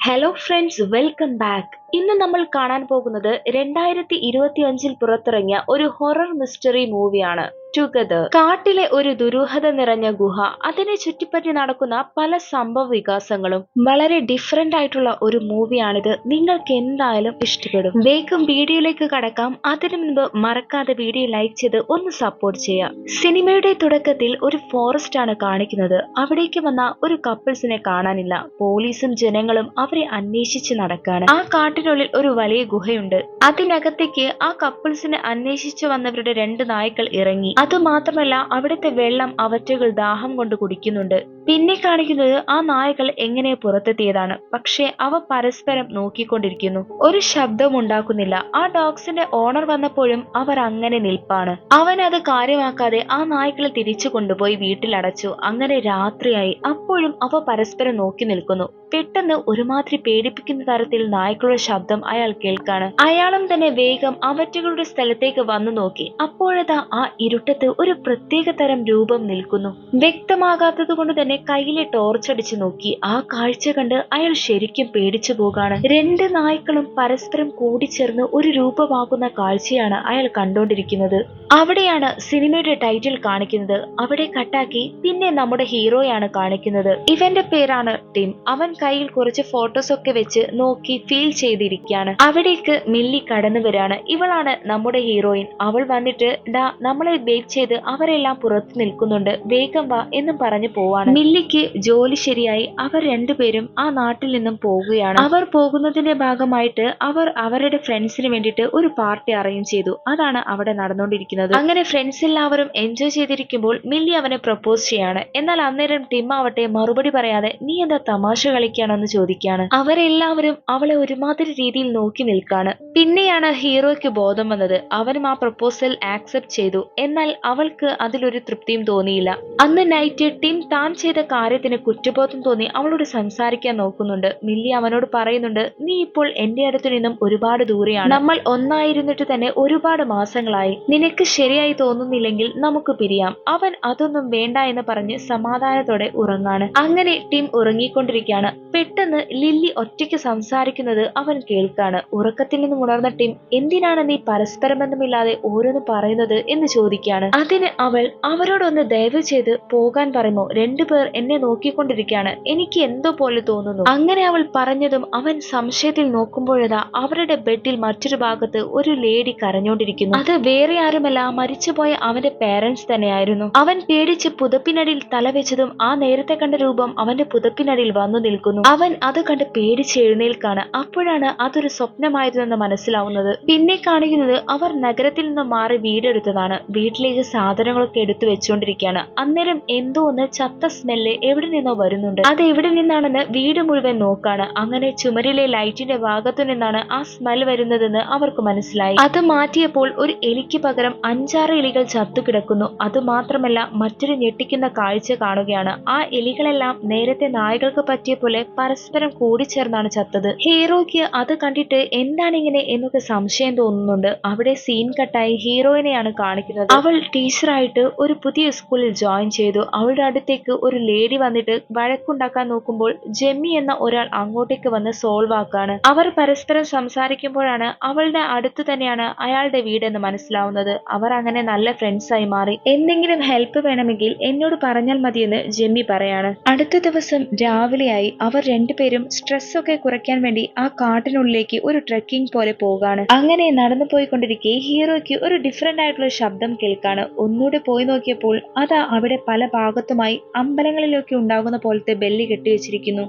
Hello friends welcome back ഇന്ന് നമ്മൾ കാണാൻ പോകുന്നത് രണ്ടായിരത്തി ഇരുപത്തി അഞ്ചിൽ പുറത്തിറങ്ങിയ ഒരു ഹൊറർ മിസ്റ്ററി മൂവിയാണ് ടുഗദർ കാട്ടിലെ ഒരു ദുരൂഹത നിറഞ്ഞ ഗുഹ. അതിനെ ചുറ്റിപ്പറ്റി നടക്കുന്ന പല സംഭവ വികാസങ്ങളും വളരെ ഡിഫറെന്റ് ആയിട്ടുള്ള ഒരു മൂവിയാണിത് നിങ്ങൾക്ക് എന്തായാലും ഇഷ്ടപ്പെടും. വേഗം വീഡിയോയിലേക്ക് കടക്കാം. അതിനു മുൻപ് മറക്കാതെ വീഡിയോ ലൈക്ക് ചെയ്ത് ഒന്ന് സപ്പോർട്ട് ചെയ്യാം സിനിമയുടെ തുടക്കത്തിൽ ഒരു ഫോറസ്റ്റ് ആണ് കാണിക്കുന്നത്. അവിടേക്ക് വന്ന ഒരു കപ്പിൾസിനെ കാണാനില്ല. പോലീസും ജനങ്ങളും അവരെ അന്വേഷിച്ച് നടക്കാണ്. ആ കാട്ടിനുള്ളിൽ ഒരു വലിയ ഗുഹയുണ്ട്. അതിനകത്തേക്ക് ആ കപ്പിൾസിനെ അന്വേഷിച്ചു വന്നവരുടെ രണ്ട് നായ്ക്കൾ ഇറങ്ങി. അതുമാത്രമല്ല അവിടുത്തെ വെള്ളം അവറ്റകൾ ദാഹം കൊണ്ട് കുടിക്കുന്നുണ്ട്. പിന്നെ കാണിക്കുന്നത് ആ നായകൾ എങ്ങനെ പുറത്തെത്തിയതാണ്. പക്ഷേ അവ പരസ്പരം നോക്കിക്കൊണ്ടിരിക്കുന്നു. ഒരു ശബ്ദവും ഉണ്ടാക്കുന്നില്ല. ആ ഡോഗ്സിന്റെ ഓണർ വന്നപ്പോഴും അവർ അങ്ങനെ നിൽപ്പാണ്. അവൻ അത് കാര്യമാക്കാതെ ആ നായ്ക്കളെ തിരിച്ചു കൊണ്ടുപോയി വീട്ടിലടച്ചു അങ്ങനെ രാത്രിയായി. അപ്പോഴും അവ പരസ്പരം നോക്കി നിൽക്കുന്നു. പെട്ടെന്ന് ഒരുമാതിരി പേടിപ്പിക്കുന്ന തരത്തിൽ നായ്ക്കളുടെ ശബ്ദം അയാൾ കേൾക്കാണ്. അയാളും തന്നെ വേഗം അവറ്റകളുടെ സ്ഥലത്തേക്ക് വന്നു നോക്കി. അപ്പോഴതാ ആ ഇരുട്ടത്ത് ഒരു പ്രത്യേക തരം രൂപം നിൽക്കുന്നു. വ്യക്തമാകാത്തത് കൊണ്ട് തന്നെ കയ്യിലെ ടോർച്ചടിച്ചു നോക്കി. ആ കാഴ്ച കണ്ട് അയാൾ ശരിക്കും പേടിച്ചു പോകാണ്. രണ്ട് നായ്ക്കളും പരസ്പരം കൂടിച്ചേർന്ന് ഒരു രൂപമാകുന്ന കാഴ്ചയാണ് അയാൾ കണ്ടുകൊണ്ടിരിക്കുന്നത് അവിടെയാണ് സിനിമയുടെ ടൈറ്റിൽ കാണിക്കുന്നത്. അവിടെ കട്ടാക്കി പിന്നെ നമ്മുടെ ഹീറോയാണ് കാണിക്കുന്നത്. ഇവന്റെ പേരാണ് ടിം. അവൻ കയ്യിൽ കുറച്ച് ഫോട്ടോസ് ഒക്കെ വെച്ച് നോക്കി ഫീൽ ചെയ്തിരിക്കുകയാണ്. അവിടേക്ക് മില്ലി കടന്നു വരാണ്. ഇവളാണ് നമ്മുടെ ഹീറോയിൻ അവൾ വന്നിട്ട് ഡാ നമ്മളെ വെയിറ്റ് ചെയ്ത് അവരെല്ലാം പുറത്തു നിൽക്കുന്നുണ്ട്. വേഗം വാ എന്നും പറഞ്ഞു പോവാണ്. മില്ലിക്ക് ജോലി ശരിയായി അവർ രണ്ടുപേരും ആ നാട്ടിൽ നിന്നും പോകുകയാണ്. അവർ പോകുന്നതിന്റെ ഭാഗമായിട്ട് അവർ അവരുടെ ഫ്രണ്ട്സിന് വേണ്ടിയിട്ട് ഒരു പാർട്ടി അറേഞ്ച് ചെയ്തു. അതാണ് അവിടെ നടന്നുകൊണ്ടിരിക്കുന്നത്. അങ്ങനെ ഫ്രണ്ട്സ് എല്ലാവരും എൻജോയ് ചെയ്തിരിക്കുമ്പോൾ മില്ലി അവനെ പ്രപ്പോസ് ചെയ്യാണ്. എന്നാൽ അന്നേരം ടിം ആവട്ടെ മറുപടി പറയാതെ നീ എന്താ തമാശ കളിക്കുകയാണെന്ന് ചോദിക്കുകയാണ്. അവരെല്ലാവരും അവളെ ഒരുമാതിരി രീതിയിൽ നോക്കി നിൽക്കാണ് പിന്നെയാണ് ഹീറോയ്ക്ക് ബോധം വന്നത്. അവനും ആ പ്രപ്പോസൽ ആക്സെപ്റ്റ് ചെയ്തു. എന്നാൽ അവൾക്ക് അതിലൊരു തൃപ്തിയും തോന്നിയില്ല. അന്ന് നൈറ്റ് ടിം താൻ ചെയ്ത കാര്യത്തിന് കുറ്റബോധം തോന്നി അവളോട് സംസാരിക്കാൻ നോക്കുന്നുണ്ട്. മില്ലി അവനോട് പറയുന്നുണ്ട് നീ ഇപ്പോൾ എന്റെ അടുത്ത് നിന്നും ഒരുപാട് ദൂരെയാണ്. നമ്മൾ ഒന്നായിരുന്നിട്ട് തന്നെ ഒരുപാട് മാസങ്ങളായി. നിനക്ക് ശരിയായി തോന്നുന്നില്ലെങ്കിൽ നമുക്ക് പിരിയാം. അവൻ അതൊന്നും വേണ്ട എന്ന് പറഞ്ഞ് സമാധാനത്തോടെ ഉറങ്ങാണ്. അങ്ങനെ ടിം ഉറങ്ങിക്കൊണ്ടിരിക്കുകയാണ്. പെട്ടെന്ന് ലില്ലി ഒറ്റയ്ക്ക് സംസാരിക്കുന്നത് അവൻ കേൾക്കാണ്. ഉറക്കത്തിൽ നിന്നും ഉണർന്ന ടിം എന്തിനാണ് നീ പരസ്പരബന്ധമില്ലാതെ ഓരോന്ന് പറയുന്നത്? എന്ന് ചോദിക്കുകയാണ്. അതിന് അവൾ അവരോടൊന്ന് ദയവ് ചെയ്ത് പോകാൻ പറയുമോ? രണ്ടുപേർ എന്നെ നോക്കിക്കൊണ്ടിരിക്കുകയാണ്. എനിക്ക് എന്തോ പോലെ തോന്നുന്നു. അങ്ങനെ അവൾ പറഞ്ഞതും അവൻ സംശയത്തിൽ നോക്കുമ്പോഴതാ അവരുടെ ബെഡിൽ മറ്റൊരു ഭാഗത്ത് ഒരു ലേഡി കരഞ്ഞോണ്ടിരിക്കുന്നു. അത് വേറെ ആരുമല്ല മരിച്ചുപോയ അവന്റെ പേരൻസ് തന്നെയായിരുന്നു. അവൻ പേടിച്ച് പുതപ്പിനടിയിൽ തലവെച്ചതും ആ നേരത്തെ കണ്ട രൂപം അവന്റെ പുതപ്പിനടിയിൽ വന്നു നിൽക്കുന്നു. അവൻ അത് കണ്ട് പേടിച്ച് എഴുന്നേൽക്കാണ്. അപ്പോഴാണ് അതൊരു സ്വപ്നമായിരുന്നെന്ന് മനസ്സിലാവുന്നത്. പിന്നെ കാണിക്കുന്നത് അവർ നഗരത്തിൽ നിന്ന് മാറി വീടെടുത്തതാണ്. വീട്ടിലേക്ക് സാധനങ്ങളൊക്കെ എടുത്തു വെച്ചുകൊണ്ടിരിക്കുകയാണ് അന്നേരം എന്തോ ഒന്ന് ചത്ത സ്മെല്ല് എവിടെ നിന്നോ വരുന്നുണ്ട്. അത് എവിടെ നിന്നാണെന്ന് വീട് മുഴുവൻ നോക്കാണ്. അങ്ങനെ ചുമരിലെ ലൈറ്റിന്റെ ഭാഗത്തു നിന്നാണ് ആ സ്മെൽ വരുന്നതെന്ന് അവർക്ക് മനസ്സിലായി. അത് മാറ്റിയപ്പോൾ ഒരു എലിക്ക് പകരം അഞ്ചാറ് എലികൾ ചത്തുകിടക്കുന്നു അത് മാത്രമല്ല മറ്റൊരു ഞെട്ടിക്കുന്ന കാഴ്ച കാണുകയാണ്. ആ എലികളെല്ലാം നേരത്തെ നായകൾക്ക് പറ്റിയ പോലെ പരസ്പരം കൂടിച്ചേർന്നാണ് ചത്തത്. ഹീറോയ്ക്ക് അത് കണ്ടിട്ട് എന്താണ് ഇങ്ങനെ എന്നൊക്കെ സംശയം തോന്നുന്നുണ്ട്. അവിടെ സീൻ കട്ടായി ഹീറോയിനെയാണ് കാണിക്കുന്നത്. അവൾ ടീച്ചറായിട്ട് ഒരു പുതിയ സ്കൂളിൽ ജോയിൻ ചെയ്തു. അവളുടെ അടുത്തേക്ക് ഒരു ലേഡി വന്നിട്ട് വഴക്കുണ്ടാക്കാൻ നോക്കുമ്പോൾ ജെമ്മി എന്ന ഒരാൾ അങ്ങോട്ടേക്ക് വന്ന് സോൾവ് ആക്കാണ്. അവർ പരസ്പരം സംസാരിക്കുമ്പോഴാണ് അവളുടെ അടുത്ത് തന്നെയാണ് അയാളുടെ വീടെന്ന് മനസ്സിലാവുന്നത്. അവർ അങ്ങനെ നല്ല ഫ്രണ്ട്സ് ആയി മാറി. എന്തെങ്കിലും ഹെൽപ്പ് വേണമെങ്കിൽ എന്നോട് പറഞ്ഞാൽ മതിയെന്ന് ജെമ്മി പറയാണ്. അടുത്ത ദിവസം രാവിലെയായി അവർ രണ്ടുപേരും സ്ട്രെസ് ഒക്കെ കുറയ്ക്കാൻ വേണ്ടി ആ കാട്ടിനുള്ളിലേക്ക് ഒരു ട്രെക്കിംഗ് പോലെ പോകാണ്. അങ്ങനെ നടന്നു പോയിക്കൊണ്ടിരിക്കെ ഹീറോയ്ക്ക് ഒരു ഡിഫറെന്റ് ആയിട്ടുള്ള ശബ്ദം കേൾക്കാണ്. ഒന്നുകൂടെ പോയി നോക്കിയപ്പോൾ അതാ അവിടെ പല ഭാഗത്തുമായി അമ്പലങ്ങളിലൊക്കെ ഉണ്ടാകുന്ന പോലത്തെ ബെല്ലി കെട്ടിവെച്ചിരിക്കുന്നു.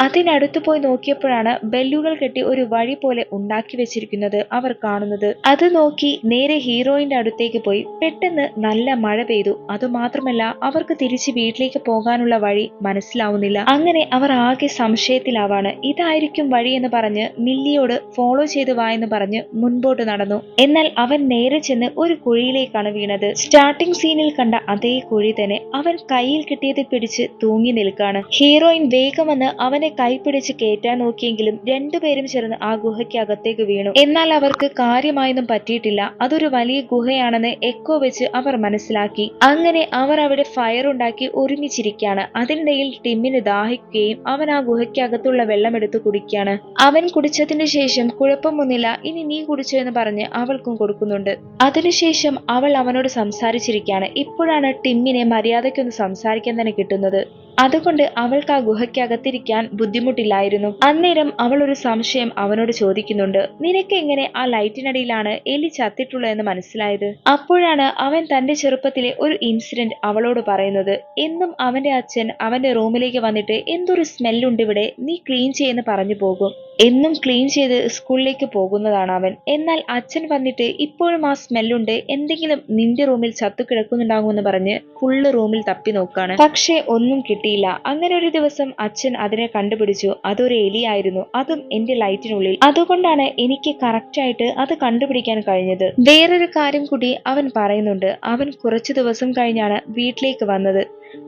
അതിനടുത്ത് പോയി നോക്കിയപ്പോഴാണ് ബെല്ലുകൾ കെട്ടി ഒരു വഴി പോലെ ഉണ്ടാക്കി വെച്ചിരിക്കുന്നത് അവർ കാണുന്നത്. അത് നോക്കി നേരെ ഹീറോയിന്റെ അടുത്തേക്ക് പോയി. പെട്ടെന്ന് നല്ല മഴ പെയ്തു. അതുമാത്രമല്ല അവർക്ക് തിരിച്ച് വീട്ടിലേക്ക് പോകാനുള്ള വഴി മനസ്സിലാവുന്നില്ല. അങ്ങനെ അവർ ആകെ സംശയത്തിലാവാണ്. ഇതായിരിക്കും വഴി എന്ന് പറഞ്ഞ് മില്ലിയോട് ഫോളോ ചെയ്തു വാ എന്ന് പറഞ്ഞ് മുൻപോട്ട് നടന്നു. എന്നാൽ അവൻ നേരെ ചെന്ന് ഒരു കുഴിയിലേക്കാണ് വീണത്. സ്റ്റാർട്ടിംഗ് സീനിൽ കണ്ട അതേ കുഴി തന്നെ അവൻ കയ്യിൽ കിട്ടിയത് പിടിച്ച് തൂങ്ങി നിൽക്കാണ്. ഹീറോയിൻ വേഗം വന്ന് അവനെ അവനെ കൈപിടിച്ച് കയറ്റാൻ നോക്കിയെങ്കിലും രണ്ടുപേരും ചേർന്ന് ആ ഗുഹയ്ക്കകത്തേക്ക് വീണു. എന്നാൽ അവർക്ക് കാര്യമായൊന്നും പറ്റിയിട്ടില്ല. അതൊരു വലിയ ഗുഹയാണെന്ന് എക്കോ വെച്ച് അവർ മനസ്സിലാക്കി. അങ്ങനെ അവർ അവിടെ ഫയർ ഉണ്ടാക്കി ഒരുമിച്ചിരിക്കുകയാണ്. അതിനിടയിൽ ടിമ്മിന് ദാഹിക്കുകയും അവൻ ആ ഗുഹയ്ക്കകത്തുള്ള വെള്ളം എടുത്ത് കുടിക്കുകയാണ്. അവൻ കുടിച്ചതിന് ശേഷം കുഴപ്പമൊന്നുമില്ല ഇനി നീ കുടിച്ചോ എന്ന് പറഞ്ഞ് അവൾക്കും കൊടുക്കുന്നുണ്ട്. അതിനുശേഷം അവൾ അവനോട് സംസാരിച്ചിരിക്കുകയാണ്. ഇപ്പോഴാണ് ടിമ്മിനെ മര്യാദയ്ക്കൊന്ന് സംസാരിക്കാൻ തന്നെ കിട്ടുന്നത്. അതുകൊണ്ട് അവൾക്ക് ആ ഗുഹയ്ക്കകത്തിരിക്കാൻ ബുദ്ധിമുട്ടില്ലായിരുന്നു. അന്നേരം അവൾ ഒരു സംശയം അവനോട് ചോദിക്കുന്നുണ്ട്. നിനക്ക് എങ്ങനെ ആ ലൈറ്റിനടിയിലാണ് എലി ചത്തിട്ടുള്ളതെന്ന് മനസ്സിലായത്? അപ്പോഴാണ് അവൻ തന്റെ ചെറുപ്പത്തിലെ ഒരു ഇൻസിഡന്റ് അവളോട് പറയുന്നത്. എന്നും അവന്റെ അച്ഛൻ അവന്റെ റൂമിലേക്ക് വന്നിട്ട് എന്തൊരു സ്മെല്ലുണ്ട് ഇവിടെ? നീ ക്ലീൻ ചെയ്യുന്ന പറഞ്ഞു പോകും. എന്നും ക്ലീൻ ചെയ്ത് സ്കൂളിലേക്ക് പോകുന്നതാണ് അവൻ. എന്നാൽ അച്ഛൻ വന്നിട്ട് ഇപ്പോഴും ആ സ്മെല്ലുണ്ട്. എന്തെങ്കിലും നിന്റെ റൂമിൽ ചത്തു കിടക്കുന്നുണ്ടാകുമെന്ന് പറഞ്ഞ് ഫുള്ള് റൂമിൽ തപ്പി നോക്കാണ്. പക്ഷേ ഒന്നും കിട്ടിയില്ല. അങ്ങനെ ഒരു ദിവസം അച്ഛൻ അതിനെ കണ്ടുപിടിച്ചു. അതൊരു എലിയായിരുന്നു. അതും എന്റെ ലൈറ്റിനുള്ളിൽ. അതുകൊണ്ടാണ് എനിക്ക് കറക്റ്റ് ആയിട്ട് അത് കണ്ടുപിടിക്കാൻ കഴിഞ്ഞത്. വേറൊരു കാര്യം കൂടി അവൻ പറയുന്നുണ്ട്. അവൻ കുറച്ചു ദിവസം കഴിഞ്ഞാണ് വീട്ടിലേക്ക് വന്നത്.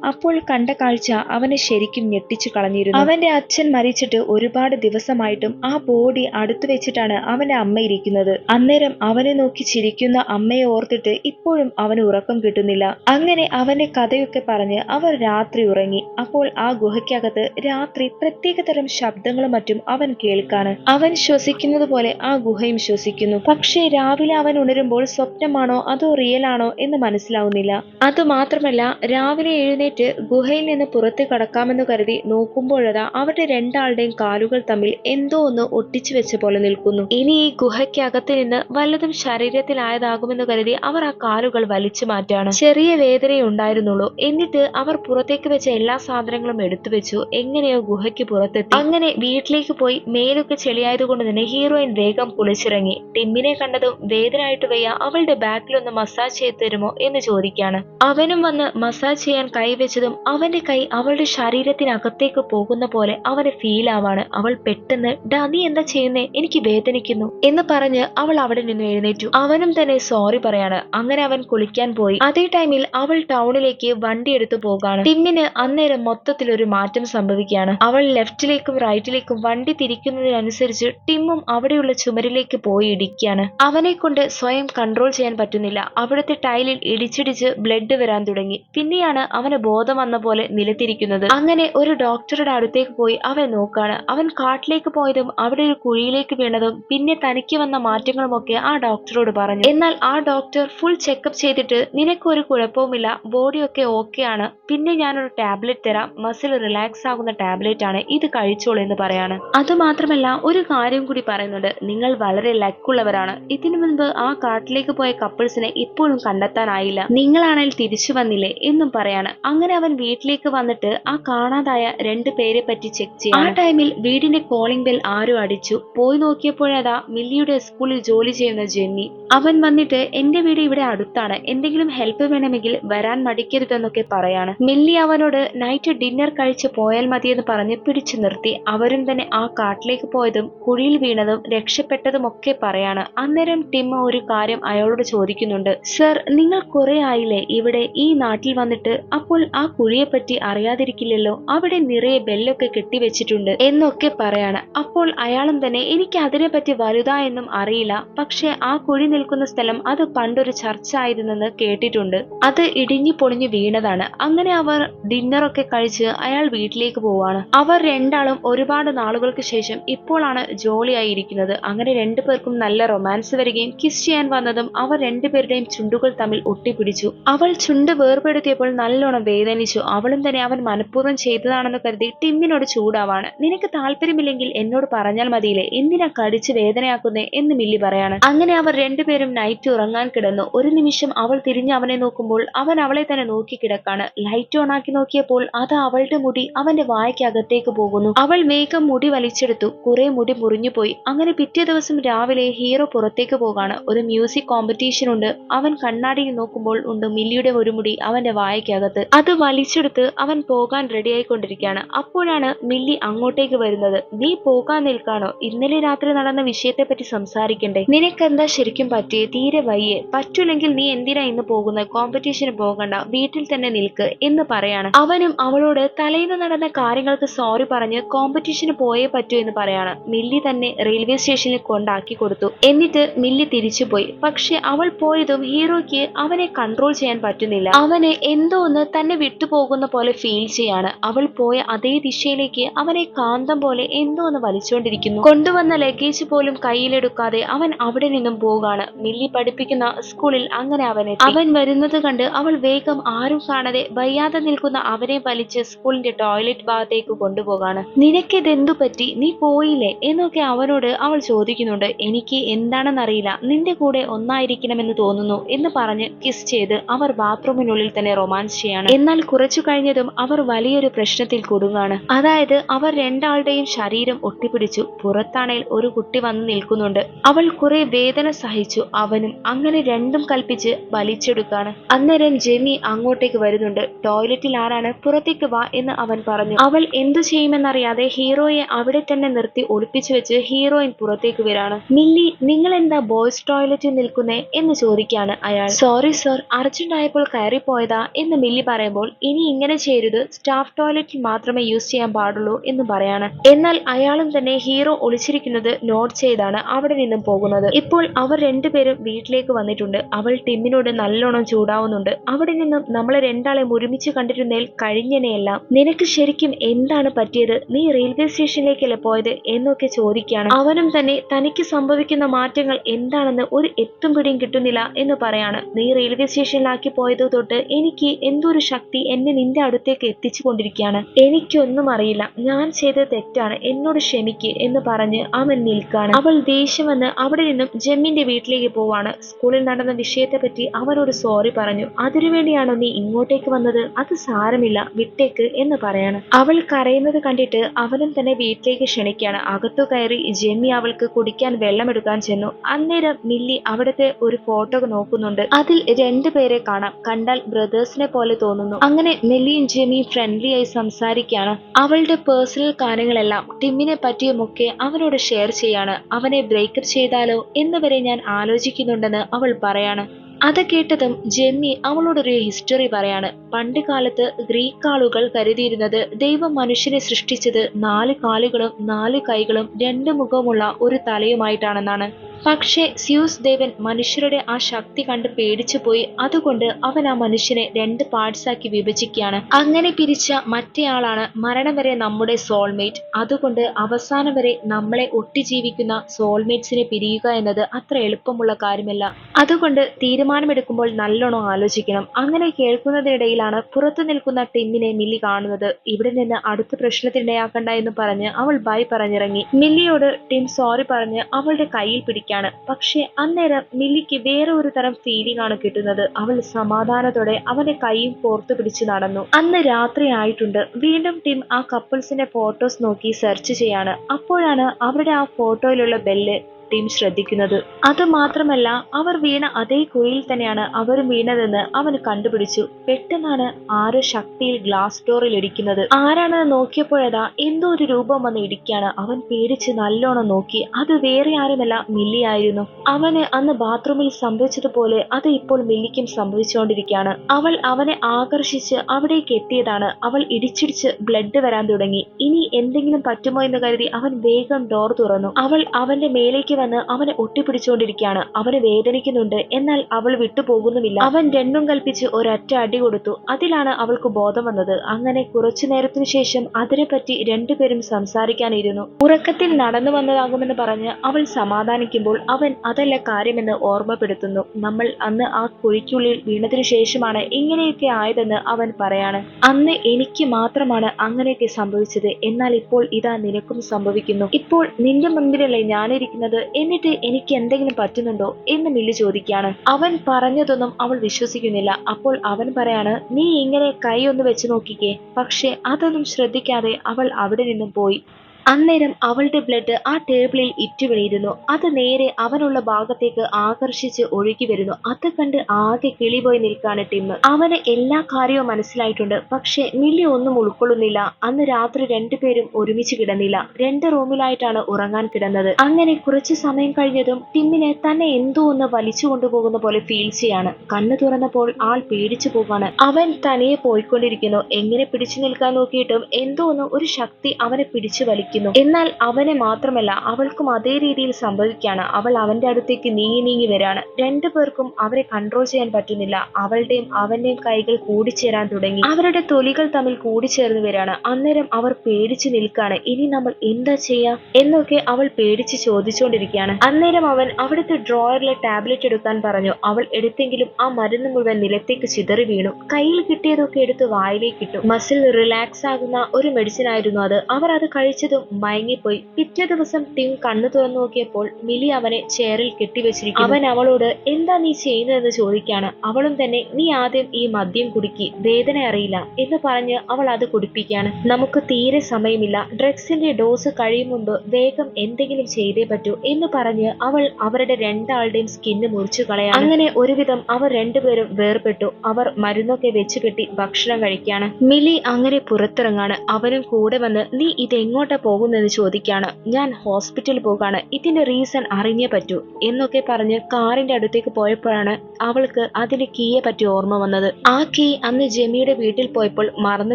അപ്പോൾ കണ്ട കാഴ്ച അവനെ ശരിക്കും ഞെട്ടിച്ചു കളഞ്ഞിരുന്നു. അവന്റെ അച്ഛൻ മരിച്ചിട്ട് ഒരുപാട് ദിവസമായിട്ടും ആ ബോഡി അടുത്തു വെച്ചിട്ടാണ് അവന്റെ അമ്മ ഇരിക്കുന്നത്. അന്നേരം അവനെ നോക്കി ചിരിക്കുന്ന അമ്മയെ ഓർത്തിട്ട് ഇപ്പോഴും അവന് ഉറക്കം കിട്ടുന്നില്ല. അങ്ങനെ അവന്റെ കഥയൊക്കെ പറഞ്ഞ് അവർ രാത്രി ഉറങ്ങി. അപ്പോൾ ആ ഗുഹയ്ക്കകത്ത് രാത്രി പ്രത്യേകതരം ശബ്ദങ്ങളും മറ്റും അവൻ കേൾക്കാണ്. അവൻ ശ്വസിക്കുന്നത് പോലെ ആ ഗുഹയും ശ്വസിക്കുന്നു. പക്ഷേ രാവിലെ അവൻ ഉണരുമ്പോൾ സ്വപ്നമാണോ അതോ റിയൽ ആണോ എന്ന് മനസ്സിലാവുന്നില്ല. അതുമാത്രമല്ല രാവിലെ എഴുന്നേറ്റ് ഗുഹയിൽ നിന്ന് പുറത്ത് കടക്കാമെന്ന് കരുതി നോക്കുമ്പോഴതാ അവരുടെ രണ്ടാളുടെയും കാലുകൾ തമ്മിൽ എന്തോ ഒന്ന് ഒട്ടിച്ചു വെച്ച പോലെ നിൽക്കുന്നു. ഇനി ഈ ഗുഹയ്ക്കകത്ത് നിന്ന് വല്ലതും ശരീരത്തിലായതാകുമെന്ന് കരുതി അവർ ആ കാലുകൾ വലിച്ചു മാറ്റാണ്. ചെറിയ വേദനയുണ്ടായിരുന്നുള്ളൂ എന്നിട്ട് അവർ പുറത്തേക്ക് വെച്ച എല്ലാ സാധനങ്ങളും എടുത്തു വെച്ചു. എങ്ങനെയോ ഗുഹയ്ക്ക് പുറത്തെത്തി. അങ്ങനെ വീട്ടിലേക്ക് പോയി മേലൊക്കെ ചെളിയായതുകൊണ്ട് തന്നെ ഹീറോയിൻ വേഗം കുളിച്ചിറങ്ങി. ടിമ്മിനെ കണ്ടതും വേദനയായിട്ട് വയ്യ. അവളുടെ ബാക്കിലൊന്ന് മസാജ് ചെയ്ത് തരുമോ എന്ന് ചോദിക്കാണ്. അവനും വന്ന് മസാജ് ചെയ്യാൻ കൈവച്ചതും അവന്റെ കൈ അവളുടെ ശരീരത്തിനകത്തേക്ക് പോകുന്ന പോലെ അവന് ഫീൽ ആവാണ്. അവൾ പെട്ടെന്ന് ഡാ നീ എന്താ ചെയ്യുന്നേ? എനിക്ക് വേദനിക്കുന്നു. എന്ന് പറഞ്ഞ് അവൾ അവിടെ നിന്ന് എഴുന്നേറ്റു. അവനും തന്നെ സോറി പറയാണ്. അങ്ങനെ അവൻ കുളിക്കാൻ പോയി. അതേ ടൈമിൽ അവൾ ടൗണിലേക്ക് വണ്ടി എടുത്തു പോകാണ്. ടിമ്മിന് അന്നേരം മൊത്തത്തിൽ ഒരു മാറ്റം സംഭവിക്കുകയാണ്. അവൾ ലെഫ്റ്റിലേക്കും റൈറ്റിലേക്കും വണ്ടി തിരിക്കുന്നതിനനുസരിച്ച് ടിമ്മും അവിടെയുള്ള ചുമരിലേക്ക് പോയി ഇടിക്കുകയാണ്. അവനെ കൊണ്ട് സ്വയം കൺട്രോൾ ചെയ്യാൻ പറ്റുന്നില്ല. അവിടുത്തെ ടൈലിൽ ഇടിച്ചിടിച്ച് ബ്ലഡ് വരാൻ തുടങ്ങി. പിന്നെയാണ് അവന് ബോധം വന്ന പോലെ നിലത്തിരിക്കുന്നത്. അങ്ങനെ ഒരു ഡോക്ടറുടെ അടുത്തേക്ക് പോയി അവൻ നോക്കാണ്. അവൻ കാട്ടിലേക്ക് പോയതും അവിടെ ഒരു കുഴിയിലേക്ക് വീണതും പിന്നെ തനിക്ക് വന്ന മാറ്റങ്ങളുമൊക്കെ ആ ഡോക്ടറോട് പറഞ്ഞു. എന്നാൽ ആ ഡോക്ടർ ഫുൾ ചെക്കപ്പ് ചെയ്തിട്ട് നിനക്ക് ഒരു കുഴപ്പവുമില്ല ബോഡിയൊക്കെ ആണ് പിന്നെ ഞാനൊരു ടാബ്ലറ്റ് തരാം മസിൽ റിലാക്സ് ആകുന്ന ടാബ്ലറ്റ് ആണ് ഇത് കഴിച്ചോളൂ എന്ന് പറയാണ്. അതുമാത്രമല്ല ഒരു കാര്യം കൂടി പറയുന്നുണ്ട്. നിങ്ങൾ വളരെ ലക്കുള്ളവരാണ്. ഇതിനു മുൻപ് ആ കാട്ടിലേക്ക് പോയ കപ്പിൾസിനെ ഇപ്പോഴും കണ്ടെത്താനായില്ല. നിങ്ങളാണെങ്കിൽ തിരിച്ചു വന്നില്ലേ എന്നും പറയാണ്. അങ്ങനെ അവൻ വീട്ടിലേക്ക് വന്നിട്ട് ആ കാണാതായ രണ്ടു പേരെ പറ്റി ചെക്ക് ചെയ്യും ആ ടൈമിൽ വീടിന്റെ കോളിംഗ് ബെൽ ആരും അടിച്ചു. പോയി നോക്കിയപ്പോഴതാ മില്ലിയുടെ സ്കൂളിൽ ജോലി ചെയ്യുന്ന ജെന്നി. അവൻ വന്നിട്ട് എന്റെ വീട് ഇവിടെ അടുത്താണ്. എന്തെങ്കിലും ഹെൽപ്പ് വേണമെങ്കിൽ വരാൻ മടിക്കരുതെന്നൊക്കെ പറയാണ്. മില്ലി അവനോട് നൈറ്റ് ഡിന്നർ കഴിച്ച് പോയാൽ മതിയെന്ന് പറഞ്ഞ് പിടിച്ചു നിർത്തി. അവരും തന്നെ ആ കാട്ടിലേക്ക് പോയതും കുഴിയിൽ വീണതും രക്ഷപ്പെട്ടതും ഒക്കെ പറയാണ്. അന്നേരം ടിം ഒരു കാര്യം അയാളോട് ചോദിക്കുന്നുണ്ട്. സർ നിങ്ങൾ കുറെ ആയില്ലേ ഇവിടെ ഈ നാട്ടിൽ വന്നിട്ട്? അപ്പോൾ ആ കുഴിയെ പറ്റി അറിയാതിരിക്കില്ലല്ലോ. അവിടെ നിറയെ ബെല്ലൊക്കെ കെട്ടിവെച്ചിട്ടുണ്ട് എന്നൊക്കെ പറയാണ്. അപ്പോൾ അയാളും തന്നെ എനിക്ക് അതിനെപ്പറ്റി വലുതായെന്നും അറിയില്ല. പക്ഷെ ആ കുഴി നിൽക്കുന്ന സ്ഥലം അത് പണ്ടൊരു ചർച്ച ആയിരുന്നെന്ന് കേട്ടിട്ടുണ്ട്. അത് ഇടിഞ്ഞു പൊളിഞ്ഞു വീണതാണ്. അങ്ങനെ അവർ ഡിന്നറൊക്കെ കഴിച്ച് അയാൾ വീട്ടിലേക്ക് പോവാണ്. അവർ രണ്ടാളും ഒരുപാട് നാളുകൾക്ക് ശേഷം ഇപ്പോഴാണ് ജോളിയായി ഇരിക്കുന്നത് അങ്ങനെ രണ്ടു പേർക്കും നല്ല റൊമാൻസ് വരികയും കിസ് ചെയ്യാൻ വന്നതും അവർ രണ്ടുപേരുടെയും ചുണ്ടുകൾ തമ്മിൽ ഒട്ടിപ്പിടിച്ചു. അവൾ ചുണ്ട് വേർപെടുത്തിയപ്പോൾ നല്ലോണം വേദനിച്ചു. അവളും തന്നെ അവൻ മനഃപൂർവം ചെയ്തതാണെന്ന് കരുതി ടിമ്മിനോട് ചൂടാവാണ്. നിനക്ക് താല്പര്യമില്ലെങ്കിൽ എന്നോട് പറഞ്ഞാൽ മതിയില്ലേ? എന്തിനാ കടിച്ച് വേദനയാക്കുന്നേ? എന്ന് മില്ലി പറയാണ്. അങ്ങനെ അവർ രണ്ടുപേരും നൈറ്റ് ഉറങ്ങാൻ കിടന്നു. ഒരു നിമിഷം അവൾ തിരിഞ്ഞ് അവനെ നോക്കുമ്പോൾ അവൻ അവളെ തന്നെ നോക്കി കിടക്കാണ്. ലൈറ്റ് ഓൺ ആക്കി നോക്കിയപ്പോൾ അത് അവളുടെ മുടി അവന്റെ വായ്ക്കകത്തേക്ക് പോകുന്നു. അവൾ വേഗം മുടി വലിച്ചെടുത്തു. കുറെ മുടി മുറിഞ്ഞു പോയി. അങ്ങനെ പിറ്റേ ദിവസം രാവിലെ ഹീറോ പുറത്തേക്ക് പോകാണ്. ഒരു മ്യൂസിക് കോമ്പറ്റീഷൻ ഉണ്ട്. അവൻ കണ്ണാടിയിൽ നോക്കുമ്പോൾ ഉണ്ട് മില്ലിയുടെ ഒരു മുടി അവന്റെ വായ്ക്കകത്ത്. അത് വലിച്ചെടുത്ത് അവൻ പോകാൻ റെഡിയായിക്കൊണ്ടിരിക്കുകയാണ് അപ്പോഴാണ് മില്ലി അങ്ങോട്ടേക്ക് വരുന്നത്. നീ പോകാൻ നിൽക്കാണോ? ഇന്നലെ രാത്രി നടന്ന വിഷയത്തെ പറ്റി സംസാരിക്കണ്ടേ? നിനക്കെന്താ ശരിക്കും പറ്റിയേ? തീരെ വയ്യേ. പറ്റൂലെങ്കിൽ നീ എന്തിനാ ഇന്ന് പോകുന്നത്? കോമ്പറ്റീഷന് പോകണ്ട. വീട്ടിൽ തന്നെ നിൽക്ക് എന്ന് പറയാണ്. അവനും അവളോട് തലേന്ന് നടന്ന കാര്യങ്ങൾക്ക് സോറി പറഞ്ഞ് കോമ്പറ്റീഷന് പോയേ പറ്റൂ എന്ന് പറയാണ്. മില്ലി തന്നെ റെയിൽവേ സ്റ്റേഷനിൽ കൊണ്ടാക്കി കൊടുത്തു. എന്നിട്ട് മില്ലി തിരിച്ചു പോയി. പക്ഷെ അവൾ പോയതും ഹീറോയ്ക്ക് അവനെ കൺട്രോൾ ചെയ്യാൻ പറ്റുന്നില്ല. അവനെ എന്തോ ഒന്ന് തന്നെ വിട്ടുപോകുന്ന പോലെ ഫീൽ ചെയ്യാണ്. അവൾ പോയ അതേ ദിശയിലേക്ക് അവനെ കാന്തം പോലെ എന്തോ ഒന്ന് വലിച്ചുകൊണ്ടിരിക്കുന്നു. കൊണ്ടുവന്ന ലഗേജ് പോലും കയ്യിലെടുക്കാതെ അവൻ അവിടെ നിന്നും പോകാണ് മില്ലി പഠിപ്പിക്കുന്ന സ്കൂളിൽ അങ്ങനെ അവനെ അവൻ വരുന്നത് കണ്ട് അവൾ വേഗം ആരും കാണാതെ വയ്യാതെ നിൽക്കുന്ന അവനെ വലിച്ച് സ്കൂളിന്റെ ടോയ്ലറ്റ് ഭാഗത്തേക്ക് കൊണ്ടുപോകാണ് നിനക്കിതെന്തു പറ്റി? നീ പോയില്ലേ? എന്നൊക്കെ അവനോട് അവൾ ചോദിക്കുന്നുണ്ട്. എനിക്ക് എന്താണെന്നറിയില്ല. നിന്റെ കൂടെ ഒന്നായിരിക്കണമെന്ന് തോന്നുന്നു എന്ന് പറഞ്ഞ് കിസ് ചെയ്ത് അവർ ബാത്റൂമിനുള്ളിൽ തന്നെ റൊമാൻസ് ചെയ്യാണ്. എന്നാൽ കുറച്ചു കഴിഞ്ഞതും അവർ വലിയൊരു പ്രശ്നത്തിൽ കുടുങ്ങാണ്. അതായത് അവർ രണ്ടാളുടെയും ശരീരം ഒട്ടിപ്പിടിച്ചു. പുറത്താണേൽ ഒരു കുട്ടി വന്ന് നിൽക്കുന്നുണ്ട്. അവൾ കുറെ വേദന സഹിച്ചു. അവനും അങ്ങനെ രണ്ടും കൽപ്പിച്ച് വലിച്ചെടുക്കാണ്. അന്നേരം ജെമി അങ്ങോട്ടേക്ക് വരുന്നുണ്ട്. ടോയ്ലറ്റിൽ ആരാണ്? പുറത്തേക്ക് വാ എന്ന് അവൻ പറഞ്ഞു. അവൾ എന്തു ചെയ്യുമെന്നറിയാതെ ഹീറോയെ അവിടെ തന്നെ നിർത്തി ഒളിപ്പിച്ചു വെച്ച് ഹീറോയിൻ പുറത്തേക്ക് വരാണ്. മില്ലി നിങ്ങൾ എന്താ ബോയ്സ് ടോയ്ലറ്റിൽ നിൽക്കുന്നേ? എന്ന് ചോദിക്കാണ് അയാൾ. സോറി സർ അർജന്റ് ആയപ്പോൾ കയറിപ്പോയതാ എന്ന് മില്ലി പറയുമ്പോൾ ഇനി ഇങ്ങനെ ചെയ്യരുത്. സ്റ്റാഫ് ടോയ്ലറ്റിൽ മാത്രമേ യൂസ് ചെയ്യാൻ പാടുള്ളൂ എന്ന് പറയാണ്. എന്നാൽ അയാളും തന്നെ ഹീറോ ഒളിച്ചിരിക്കുന്നത് നോട്ട് ചെയ്താണ് അവിടെ നിന്നും പോകുന്നത്. ഇപ്പോൾ അവർ രണ്ടുപേരും വീട്ടിലേക്ക് വന്നിട്ടുണ്ട്. അവൾ ടിമ്മിനോട് നല്ലോണം ചൂടാവുന്നുണ്ട്. അവിടെ നിന്നും നമ്മളെ രണ്ടാളെ ഒരുമിച്ച് കണ്ടിരുന്നേൽ കഴിഞ്ഞനെയെല്ലാം നിനക്ക് ശരിക്കും എന്താണ് പറ്റിയത്? നീ റെയിൽവേ സ്റ്റേഷനിലേക്കല്ലേ പോയത്? എന്നൊക്കെ ചോദിക്കുകയാണ്. അവനും തന്നെ തനിക്ക് സംഭവിക്കുന്ന മാറ്റങ്ങൾ എന്താണെന്ന് ഒരു എത്തും പിടിയും കിട്ടുന്നില്ല എന്ന് പറയാണ്. നീ റെയിൽവേ സ്റ്റേഷനിലാക്കി പോയത് തൊട്ട് എനിക്ക് എന്തോ ഒരു ശക്തി എന്നെ നിന്റെ അടുത്തേക്ക് എത്തിച്ചു കൊണ്ടിരിക്കുകയാണ് എനിക്കൊന്നും അറിയില്ല. ഞാൻ ചെയ്ത തെറ്റാണ്. എന്നോട് ക്ഷമിക്ക് എന്ന് പറഞ്ഞ് അവൻ നിൽക്കാണ് അവൾ ദേഷ്യം വന്ന് അവിടെ നിന്നും ജെമ്മിന്റെ വീട്ടിലേക്ക് പോവാണ്. സ്കൂളിൽ നടന്ന വിഷയത്തെ പറ്റി അവനോട് സോറി പറഞ്ഞു. അതിനുവേണ്ടിയാണോ നീ ഇങ്ങോട്ടേക്ക് വന്നത്? അത് സാരമില്ല. വിട്ടേക്ക് എന്ന് പറയാണ്. അവൾ കരയുന്നത് കണ്ടിട്ട് അവനും തന്നെ വീട്ടിലേക്ക് ക്ഷണിക്കുകയാണ്. അകത്തു കയറി ജെമ്മി അവൾക്ക് കുടിക്കാൻ വെള്ളമെടുക്കാൻ ചെന്നു. അന്നേരം മില്ലി അവിടുത്തെ ഒരു ഫോട്ടോ നോക്കുന്നുണ്ട്. അതിൽ രണ്ടുപേരെ കാണാം. കണ്ടാൽ ബ്രദേഴ്സിനെ പോലെ തോന്നുന്നു. അങ്ങനെ നെല്ലിയും ജെമ്മിയും ഫ്രണ്ട്ലി ആയി സംസാരിക്കുകയാണ്. അവളുടെ പേഴ്സണൽ കാര്യങ്ങളെല്ലാം ടിമ്മിനെ പറ്റിയുമൊക്കെ അവനോട് ഷെയർ ചെയ്യാണ്. അവനെ ബ്രേക്കപ്പ് ചെയ്താലോ എന്ന് വരെ ഞാൻ ആലോചിക്കുന്നുണ്ടെന്ന് അവൾ പറയാണ്. അത് കേട്ടതും ജെമ്മി അവളോടൊരു ഹിസ്റ്ററി പറയാണ്. പണ്ട് കാലത്ത് ഗ്രീക്ക് ആളുകൾ കരുതിയിരുന്നത് ദൈവം മനുഷ്യനെ സൃഷ്ടിച്ചത് നാല് കാലുകളും നാല് കൈകളും രണ്ട് മുഖമുള്ള ഒരു തലയുമായിട്ടാണെന്നാണ്. പക്ഷേ സ്യൂസ് ദേവൻ മനുഷ്യരുടെ ആ ശക്തി കണ്ട് പേടിച്ചു പോയി അതുകൊണ്ട് അവൻ ആ മനുഷ്യനെ രണ്ട് പാർട്സ് ആക്കി വിഭജിക്കുകയാണ്. അങ്ങനെ പിരിച്ച മറ്റേയാളാണ് മരണം വരെ നമ്മുടെ സോൾമേറ്റ് അതുകൊണ്ട് അവസാനം വരെ നമ്മളെ ഒട്ടിജീവിക്കുന്ന സോൾമേറ്റ്സിനെ പിരിയുക എന്നത് അത്ര എളുപ്പമുള്ള കാര്യമല്ല. അതുകൊണ്ട് തീരുമാനമെടുക്കുമ്പോൾ നല്ലോണം ആലോചിക്കണം. അങ്ങനെ കേൾക്കുന്നതിനിടയിലാണ് പുറത്തു നിൽക്കുന്ന ടിമ്മിനെ മില്ലി കാണുന്നത്. ഇവിടെ നിന്ന് അടുത്ത പ്രശ്നത്തിനിടയാക്കണ്ട എന്ന് പറഞ്ഞ് അവൾ ബൈ പറഞ്ഞിറങ്ങി മില്ലിയോട് ടിം സോറി പറഞ്ഞ് അവളുടെ കയ്യിൽ പിടിക്കുകയാണ് പക്ഷേ അന്നേരം മില്ലിക്ക് വേറെ ഒരു തരം ഫീലിംഗ് ആണ് കിട്ടുന്നത്. അവൾ സമാധാനത്തോടെ അവന്റെ കൈയും കോർത്തു പിടിച്ചു നടന്നു. അന്ന് രാത്രി ആയിട്ടുണ്ട്. വീണ്ടും ടിം ആ കപ്പിൾസിന്റെ ഫോട്ടോസ് നോക്കി സെർച്ച് ചെയ്യാണ്. അപ്പോഴാണ് അവരുടെ ആ ഫോട്ടോയിലുള്ള ബെല്ല് ടീം ശ്രദ്ധിക്കുന്നത്. അത് മാത്രമല്ല അവർ വീണ അതേ കുഴിയിൽ തന്നെയാണ് അവരും വീണതെന്ന് അവന് കണ്ടുപിടിച്ചു. പെട്ടെന്നാണ് ആറ് ശക്തിയിൽ ഗ്ലാസ് ഡോറിൽ ഇടിക്കുന്നത് ആരാണെന്ന് നോക്കിയപ്പോഴതാ എന്തോ ഒരു രൂപം വന്ന് ഇടിക്കാണ്. അവൻ പേടിച്ച് നല്ലോണം നോക്കി. അത് വേറെ ആരുമല്ല മില്ലി ആയിരുന്നു. അവന് അന്ന് ബാത്റൂമിൽ സംഭവിച്ചതുപോലെ അത് ഇപ്പോൾ മില്ലിക്കും സംഭവിച്ചുകൊണ്ടിരിക്കുകയാണ്. അവൾ അവനെ ആകർഷിച്ച് അവിടേക്ക് എത്തിയതാണ്. അവൾ ഇടിച്ചിടിച്ച് ബ്ലഡ് വരാൻ തുടങ്ങി. ഇനി എന്തെങ്കിലും പറ്റുമോ എന്ന് കരുതി അവൻ വേഗം ഡോർ തുറന്നു. അവൾ അവന്റെ മേലേക്ക് വന്ന് അവനെ ഒട്ടിപ്പിടിച്ചുകൊണ്ടിരിക്കുകയാണ്. അവന് വേദനിക്കുന്നുണ്ട്. എന്നാൽ അവൾ വിട്ടുപോകുന്നുമില്ല. അവൻ രണ്ടും കൽപ്പിച്ച് ഒരൊറ്റ അടി കൊടുത്തു. അതിലാണ് അവൾക്ക് ബോധം വന്നത്. അങ്ങനെ കുറച്ചു നേരത്തിനു ശേഷം അതിനെപ്പറ്റി രണ്ടുപേരും സംസാരിക്കാനിരുന്നു. ഉറക്കത്തിൽ നടന്നു വന്നതാകുമെന്ന് പറഞ്ഞ് അവൾ സമാധാനിക്കുമ്പോൾ അവൻ അതല്ല കാര്യമെന്ന് ഓർമ്മപ്പെടുത്തുന്നു. നമ്മൾ അന്ന് ആ കുഴിക്കുള്ളിൽ വീണതിനു ശേഷമാണ് ഇങ്ങനെയൊക്കെ ആയതെന്ന് അവൻ പറയാണ്. അന്ന് എനിക്ക് മാത്രമാണ് അങ്ങനെയൊക്കെ സംഭവിച്ചത്. എന്നാൽ ഇപ്പോൾ ഇതാ നിനക്കും സംഭവിക്കുന്നു. ഇപ്പോൾ നിന്റെ മുൻപിലല്ലേ ഞാനിരിക്കുന്നത്? എന്നിട്ട് എനിക്ക് എന്തെങ്കിലും പറ്റുന്നുണ്ടോ എന്ന് മില്ലി ചോദിക്കുകയാണ്. അവൻ പറഞ്ഞതൊന്നും അവൾ വിശ്വസിക്കുന്നില്ല. അപ്പോൾ അവൻ പറയാണ് നീ ഇങ്ങനെ കൈ ഒന്ന് വെച്ച് നോക്കിക്കേ. പക്ഷെ അതൊന്നും ശ്രദ്ധിക്കാതെ അവൾ അവിടെ നിന്നും പോയി. അന്നേരം അവളുടെ ബ്ലഡ് ആ ടേബിളിൽ ഇറ്റുവീണിരുന്നു അത് നേരെ അവനുള്ള ഭാഗത്തേക്ക് ആകർഷിച്ച് ഒഴുകി വരുന്നു. അത് കണ്ട് ആകെ കിളിപോയി നിൽക്കാണ് ടിം അവന് എല്ലാ കാര്യവും മനസ്സിലായിട്ടുണ്ട്. പക്ഷെ മില്ലി ഒന്നും ഉൾക്കൊള്ളുന്നില്ല. അന്ന് രാത്രി രണ്ടുപേരും ഒരുമിച്ച് കിടന്നില്ല. രണ്ട് റൂമിലായിട്ടാണ് ഉറങ്ങാൻ കിടന്നത്. അങ്ങനെ കുറച്ച് സമയം കഴിഞ്ഞതും ടിമ്മിനെ തന്നെ എന്തോ ഒന്ന് വലിച്ചു കൊണ്ടുപോകുന്ന പോലെ ഫീൽ ചെയ്യാണ്. കണ്ണു തുറന്നപ്പോൾ ആൾ പേടിച്ചു പോവാണ് അവൻ തനിയെ പോയിക്കൊണ്ടിരിക്കുന്നു. എങ്ങനെ പിടിച്ചു നിൽക്കാൻ നോക്കിയിട്ടും എന്തോ ഒന്ന് ഒരു ശക്തി അവനെ പിടിച്ചു വലിക്കുന്നു എന്നാൽ അവനെ മാത്രമല്ല അവൾക്കും അതേ രീതിയിൽ സംഭവിക്കുകയാണ്. അവൾ അവന്റെ അടുത്തേക്ക് നീങ്ങി നീങ്ങി വരാണ് രണ്ടു പേർക്കും അവരെ കൺട്രോൾ ചെയ്യാൻ പറ്റുന്നില്ല. അവളുടെയും അവന്റെയും കൈകൾ കൂടിച്ചേരാൻ തുടങ്ങി. അവരുടെ തൊലികൾ തമ്മിൽ കൂടിച്ചേർന്ന് വരാണ് അന്നേരം അവർ പേടിച്ചു നിൽക്കാണ് ഇനി നമ്മൾ എന്താ ചെയ്യാ? എന്നൊക്കെ അവൾ പേടിച്ച് ചോദിച്ചുകൊണ്ടിരിക്കുകയാണ്. അന്നേരം അവൻ അവിടുത്തെ ഡ്രോയറിലെ ടാബ്ലറ്റ് എടുക്കാൻ പറഞ്ഞു. അവൾ എടുത്തെങ്കിലും ആ മരുന്ന് മുഴുവൻ നിലത്തേക്ക് ചിതറി വീണു. കയ്യിൽ കിട്ടിയതൊക്കെ എടുത്ത് വായിലേക്ക് ഇട്ടു. മസിൽ റിലാക്സ് ആകുന്ന ഒരു മെഡിസിൻ ആയിരുന്നു അത്. അവർ അത് കഴിച്ചതും മയങ്ങിപ്പോയി. പിറ്റേ ദിവസം ടിം കണ്ണു തുറന്നു നോക്കിയപ്പോൾ മിലി അവനെ ചെയറിൽ കെട്ടിവെച്ചിരിക്കുന്നു. അവൻ അവളോട് എന്താ നീ ചെയ്യുന്നതെന്ന് ചോദിക്കാണ്. അവളും തന്നെ നീ ആദ്യം ഈ മദ്യം കുടുക്കി വേദന അറിയില്ല എന്ന് പറഞ്ഞ് അവൾ അത് കുടിപ്പിക്കാണ് നമുക്ക് തീരെ സമയമില്ല. ഡ്രഗ്സിന്റെ ഡോസ് കഴിയും മുമ്പ് വേഗം എന്തെങ്കിലും ചെയ്തേ പറ്റൂ എന്ന് പറഞ്ഞ് അവൾ അവരുടെ രണ്ടാളുടെയും സ്കിന്ന് മുറിച്ചു കളയാ അങ്ങനെ ഒരുവിധം അവർ രണ്ടുപേരും വേർപെട്ടു. അവർ മരുന്നൊക്കെ വെച്ച് കെട്ടി ഭക്ഷണം കഴിക്കാണ് മിലി അങ്ങനെ പുറത്തിറങ്ങാണ്. അവനും കൂടെ വന്ന് നീ ഇതെങ്ങോട്ടാ പോകുന്നെന്ന് ചോദിക്കാണ്. ഞാൻ ഹോസ്പിറ്റലിൽ പോകാണ്. ഇതിന്റെ റീസൺ അറിഞ്ഞേ പറ്റൂ എന്നൊക്കെ പറഞ്ഞ് കാറിന്റെ അടുത്തേക്ക് പോയപ്പോഴാണ് അവൾക്ക് അതിന്റെ കീയെ പറ്റി ഓർമ്മ വന്നത്. ആ കീ അന്ന് ജെമിയുടെ വീട്ടിൽ പോയപ്പോൾ മറന്നു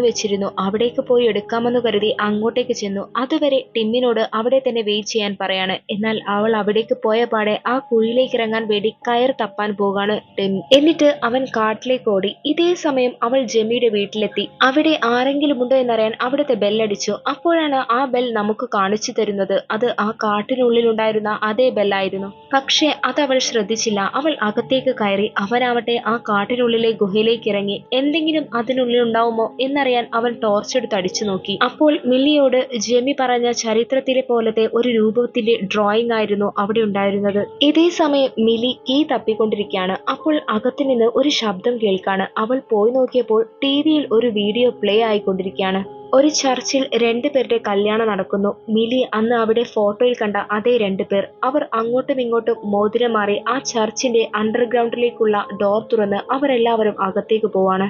വെച്ചിരുന്നു. അവിടേക്ക് പോയി എടുക്കാമെന്ന് കരുതി അങ്ങോട്ടേക്ക് ചെന്നു. അതുവരെ ടിമ്മിനോട് അവിടെ തന്നെ വെയിറ്റ് ചെയ്യാൻ പറയാണ്. എന്നാൽ അവൾ അവിടേക്ക് പോയ പാടെ ആ കുഴിയിലേക്ക് ഇറങ്ങാൻ വേണ്ടി കയർ തപ്പാൻ പോകാണ് ടിം എന്നിട്ട് അവൻ കാട്ടിലേക്ക് ഓടി. ഇതേ സമയം അവൾ ജെമിയുടെ വീട്ടിലെത്തി. അവിടെ ആരെങ്കിലും ഉണ്ടോ എന്നറിയാൻ അവിടുത്തെ ബെല്ലടിച്ചു. അപ്പോഴാണ് ആ ബെൽ നമുക്ക് കാണിച്ചു തരുന്നത്. അത് ആ കാട്ടിനുള്ളിൽ ഉണ്ടായിരുന്ന അതേ ബെല്ലായിരുന്നു. പക്ഷേ അവൾ ശ്രദ്ധിച്ചില്ല. അവൾ അകത്തേക്ക് കയറി അവനാവട്ടെ ആ കാട്ടിനുള്ളിലെ ഗുഹയിലേക്ക് ഇറങ്ങി എന്തെങ്കിലും അതിനുള്ളിൽ ഉണ്ടാവുമോ എന്നറിയാൻ അവൻ ടോർച്ച് എടുത്ത് അടിച്ചു നോക്കി. അപ്പോൾ മില്ലിയോട് ജെമി പറഞ്ഞ ചരിത്രത്തിലെ പോലത്തെ ഒരു രൂപത്തിന്റെ ഡ്രോയിങ് ആയിരുന്നു അവിടെ ഉണ്ടായിരുന്നത്. ഇതേ സമയം മിലി കീ തപ്പിക്കൊണ്ടിരിക്കുകയാണ്. അപ്പോൾ അകത്തു നിന്ന് ഒരു ശബ്ദം കേൾക്കാണ്. അവൾ പോയി നോക്കിയപ്പോൾ ടി വിയിൽ ഒരു വീഡിയോ പ്ലേ ആയിക്കൊണ്ടിരിക്കുകയാണ്. ഒരു ചർച്ചിൽ രണ്ടു പേരുടെ കല്യാണം നടക്കുന്നു. മിലി അന്ന് അവിടെ ഫോട്ടോയിൽ കണ്ട അതേ രണ്ടു പേർ. അവർ അങ്ങോട്ടും ഇങ്ങോട്ടും മോതിരം മാറി ആ ചർച്ചിന്റെ അണ്ടർഗ്രൗണ്ടിലേക്കുള്ള ഡോർ തുറന്ന് അവരെല്ലാവരും അകത്തേക്ക് പോവാണ്.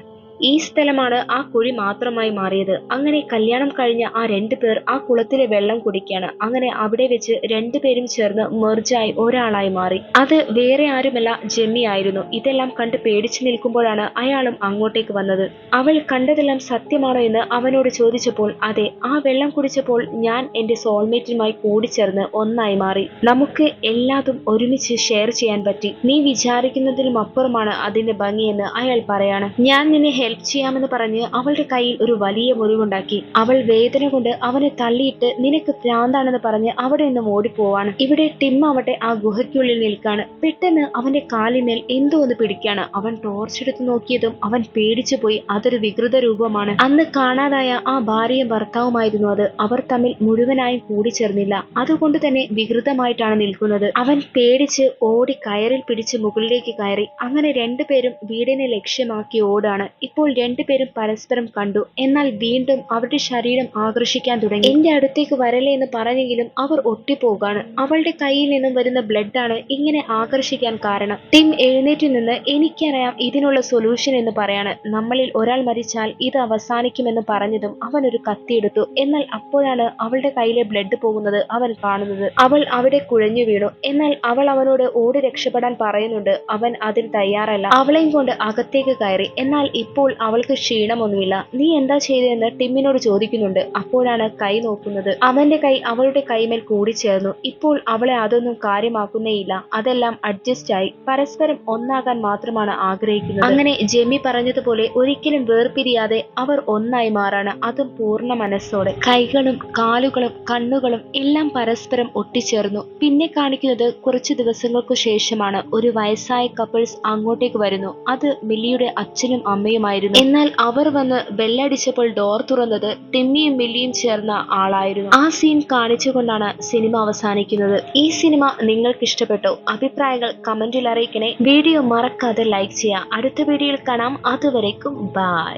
ഈ സ്ഥലമാണ് ആ കുഴി മാത്രമായി മാറിയത്. അങ്ങനെ കല്യാണം കഴിഞ്ഞ ആ രണ്ടു പേർ ആ കുളത്തിലെ വെള്ളം കുടിക്കുകയാണ് അങ്ങനെ അവിടെ വെച്ച് രണ്ടുപേരും ചേർന്ന് മെർജായി ഒരാളായി മാറി. അത് വേറെ ആരുമല്ല ജെമ്മി ആയിരുന്നു. ഇതെല്ലാം കണ്ട് പേടിച്ചു നിൽക്കുമ്പോഴാണ് അയാളും അങ്ങോട്ടേക്ക് വന്നത്. അവൾ കണ്ടതെല്ലാം സത്യമാണോ എന്ന് അവനോട് ചോദിച്ചപ്പോൾ അതെ ആ വെള്ളം കുടിച്ചപ്പോൾ ഞാൻ എന്റെ സോൾമേറ്റുമായി കൂടിച്ചേർന്ന് ഒന്നായി മാറി. നമുക്ക് എല്ലാതും ഒരുമിച്ച് ഷെയർ ചെയ്യാൻ പറ്റി. നീ വിചാരിക്കുന്നതിനും അപ്പുറമാണ് അതിന്റെ ഭംഗിയെന്ന് അയാൾ പറയാണ്. ഞാൻ നിന്നെ ഹെൽപ്പ് ചെയ്യാമെന്ന് പറഞ്ഞ് അവളുടെ കയ്യിൽ ഒരു വലിയ മുറിവുണ്ടാക്കി. അവൾ വേദന കൊണ്ട് അവനെ തള്ളിയിട്ട് നിനക്ക് ഭ്രാന്താണെന്ന് പറഞ്ഞ് അവിടെ നിന്നും ഓടിപ്പോവാണ്. ഇവിടെ ടിം ആവട്ടെ ആ ഗുഹയ്ക്കുള്ളിൽ നിൽക്കാണ്. പെട്ടെന്ന് അവന്റെ കാലിന്മേൽ എന്തോ ഒന്ന് പിടിക്കാണ്. അവൻ ടോർച്ച് എടുത്ത് നോക്കിയതും അവൻ പേടിച്ചു പോയി. അതൊരു വികൃത രൂപമാണ്. അന്ന് കാണാതായ ആ ഭാര്യയും ഭർത്താവുമായിരുന്നു അത്. അവർ തമ്മിൽ മുഴുവനായും കൂടിച്ചേർന്നില്ല. അതുകൊണ്ട് തന്നെ വികൃതമായിട്ടാണ് നിൽക്കുന്നത്. അവൻ പേടിച്ച് ഓടി കയറിൽ പിടിച്ച് മുകളിലേക്ക് കയറി. അങ്ങനെ രണ്ടുപേരും വീടിനെ ലക്ഷ്യമാക്കി ഓടാണ്. ഇപ്പോൾ രണ്ടുപേരും പരസ്പരം കണ്ടു. എന്നാൽ വീണ്ടും അവരുടെ ശരീരം ആകർഷിക്കാൻ തുടങ്ങി. എന്റെ അടുത്തേക്ക് വരല്ലേ എന്ന് പറഞ്ഞെങ്കിലും അവർ ഒട്ടിപ്പോകാണ് അവളുടെ കയ്യിൽ നിന്നും വരുന്ന ബ്ലഡ് ആണ് ഇങ്ങനെ ആകർഷിക്കാൻ കാരണം. ടിം എഴുന്നേറ്റ് നിന്ന് എനിക്കറിയാം ഇതിനുള്ള സൊല്യൂഷൻ എന്ന് പറയാണ്. നമ്മളിൽ ഒരാൾ മരിച്ചാൽ ഇത് അവസാനിക്കുമെന്ന് പറഞ്ഞതും അവൻ ഒരു കത്തിയെടുത്തു. എന്നാൽ അപ്പോഴാണ് അവളുടെ കയ്യിലെ ബ്ലഡ് പോകുന്നത് അവൻ കാണുന്നത്. അവൾ അവിടെ കുഴഞ്ഞു വീണു. എന്നാൽ അവൾ അവനോട് ഓടി രക്ഷപ്പെടാൻ പറയുന്നുണ്ട്. അവൻ അതിന് തയ്യാറല്ല. അവളെയും കൊണ്ട് അകത്തേക്ക് കയറി. എന്നാൽ ഇപ്പോൾ അവൾക്ക് ക്ഷീണമൊന്നുമില്ല. നീ എന്താ ചെയ്തതെന്ന് ടിമ്മിനോട് ചോദിക്കുന്നുണ്ട്. അപ്പോഴാണ് കൈ നോക്കുന്നത്. അവന്റെ കൈ അവളുടെ കൈമേൽ കൂടിച്ചേർന്നു. ഇപ്പോൾ അവളെ അതൊന്നും കാര്യമാക്കുന്നേയില്ല. അതെല്ലാം അഡ്ജസ്റ്റ് ആയി പരസ്പരം ഒന്നാകാൻ മാത്രമാണ് ആഗ്രഹിക്കുന്നത്. അങ്ങനെ ജെമി പറഞ്ഞതുപോലെ ഒരിക്കലും വേർപിരിയാതെ അവർ ഒന്നായി മാറാണ്. അതും പൂർണ മനസ്സോടെ. കൈകളും കാലുകളും കണ്ണുകളും എല്ലാം പരസ്പരം ഒട്ടിച്ചേർന്നു. പിന്നെ കാണിക്കുന്നത് കുറച്ച് ദിവസങ്ങൾക്കു ശേഷമാണ്. ഒരു വയസ്സായ കപ്പിൾസ് അങ്ങോട്ടേക്ക് വരുന്നു. അത് മില്ലിയുടെ അച്ഛനും അമ്മയുമായിരുന്നു എന്നാൽ അവർ വന്ന് ബെല്ലടിച്ചപ്പോൾ ഡോർ തുറന്നത് ടിമ്മിയും മില്ലിയും ചേർന്ന ആളായിരുന്നു. ആ സീൻ കാണിച്ചുകൊണ്ടാണ് സിനിമ അവസാനിക്കുന്നത്. ഈ സിനിമ നിങ്ങൾക്ക് ഇഷ്ടപ്പെട്ടോ അഭിപ്രായങ്ങൾ കമന്റിൽ അറിയിക്കണേ. വീഡിയോ മറക്കാതെ ലൈക്ക് ചെയ്യാം അടുത്ത വീഡിയോയിൽ കാണാം. അതുവരേക്കും ബൈ.